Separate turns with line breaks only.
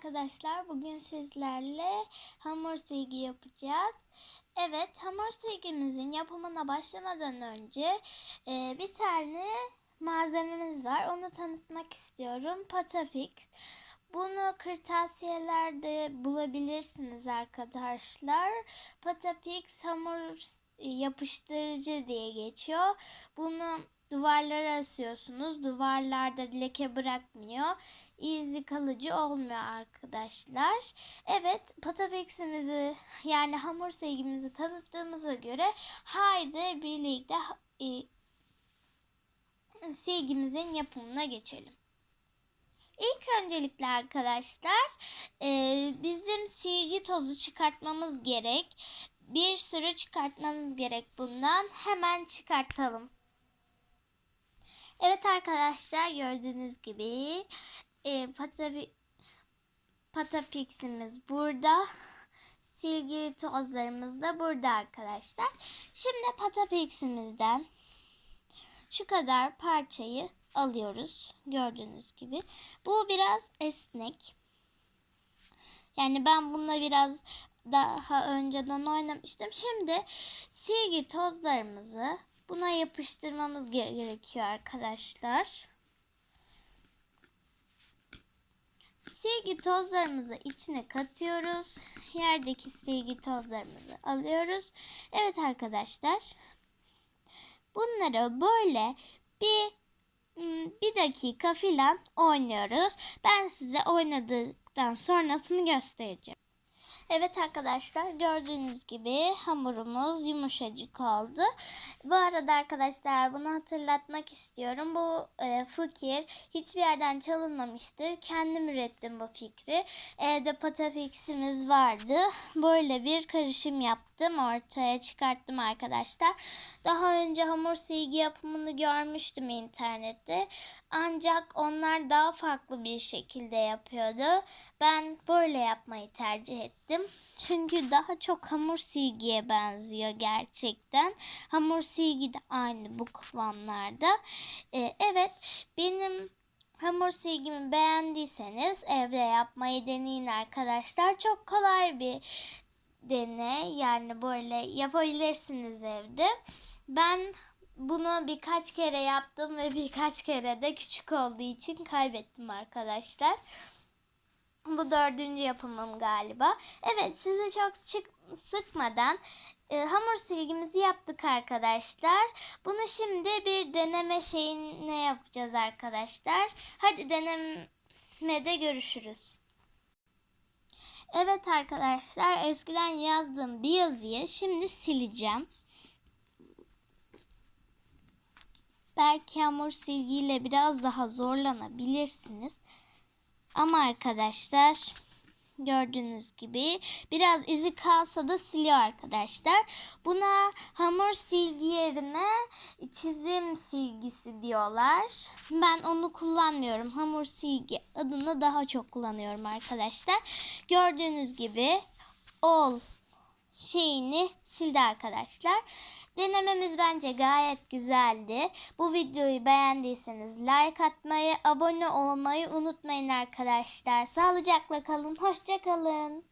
arkadaşlar. Bugün sizlerle hamur silgi yapacağız. Evet, hamur silgimizin yapımına başlamadan önce e, bir tane malzememiz var. Onu tanıtmak istiyorum. Patafix. Bunu kırtasiyelerde bulabilirsiniz arkadaşlar. Patapix hamur yapıştırıcı diye geçiyor. Bunu duvarlara asıyorsunuz. Duvarlarda leke bırakmıyor. İzi kalıcı olmuyor arkadaşlar. Evet patapeximizi yani hamur silgimizi tanıttığımıza göre haydi birlikte e, silgimizin yapımına geçelim. İlk öncelikle arkadaşlar e, bizim silgi tozu çıkartmamız gerek. Bir sürü çıkartmamız gerek bundan. Hemen çıkartalım. Evet arkadaşlar gördüğünüz gibi e, patapi, patapiximiz burada. Silgi tozlarımız da burada arkadaşlar. Şimdi patapiximizden şu kadar parçayı alıyoruz. Gördüğünüz gibi. Bu biraz esnek. Yani ben bununla biraz daha önceden oynamıştım. Şimdi silgi tozlarımızı buna yapıştırmamız gerekiyor arkadaşlar. Silgi tozlarımızı içine katıyoruz. Yerdeki silgi tozlarımızı alıyoruz. Evet arkadaşlar. Bunları böyle bir bir dakika filan oynuyoruz. Ben size oynadıktan sonrasını göstereceğim. Evet arkadaşlar gördüğünüz gibi hamurumuz yumuşacık oldu. Bu arada arkadaşlar bunu hatırlatmak istiyorum. Bu e, fikir hiçbir yerden çalınmamıştır. Kendim ürettim bu fikri. Evde patafiximiz vardı. Böyle bir karışım yaptım. Ortaya çıkarttım arkadaşlar. Daha önce hamur silgi yapımını görmüştüm internette. Ancak onlar daha farklı bir şekilde yapıyordu. Ben böyle yapmayı tercih ettim. Çünkü daha çok hamur silgiye benziyor gerçekten. Hamur silgi de aynı bu kıvamlarda. Ee, evet benim hamur silgimi beğendiyseniz evde yapmayı deneyin arkadaşlar. Çok kolay bir deney. Yani böyle yapabilirsiniz evde. Ben bunu birkaç kere yaptım ve birkaç kere de küçük olduğu için kaybettim arkadaşlar. Bu dördüncü yapımım galiba. Evet sizi çok çık sıkmadan e, hamur silgimizi yaptık arkadaşlar. Bunu şimdi bir deneme şeyine yapacağız arkadaşlar. Hadi denemede görüşürüz. Evet arkadaşlar eskiden yazdığım bir yazıyı şimdi sileceğim. Belki hamur silgiyle biraz daha zorlanabilirsiniz. Ama arkadaşlar gördüğünüz gibi biraz izi kalsa da siliyor arkadaşlar. Buna hamur silgi yerine çizim silgisi diyorlar. Ben onu kullanmıyorum. Hamur silgi adını daha çok kullanıyorum arkadaşlar. Gördüğünüz gibi ol şeyini sildi arkadaşlar. Denememiz bence gayet güzeldi. Bu videoyu beğendiyseniz like atmayı, abone olmayı unutmayın arkadaşlar. Sağlıcakla kalın, hoşça kalın.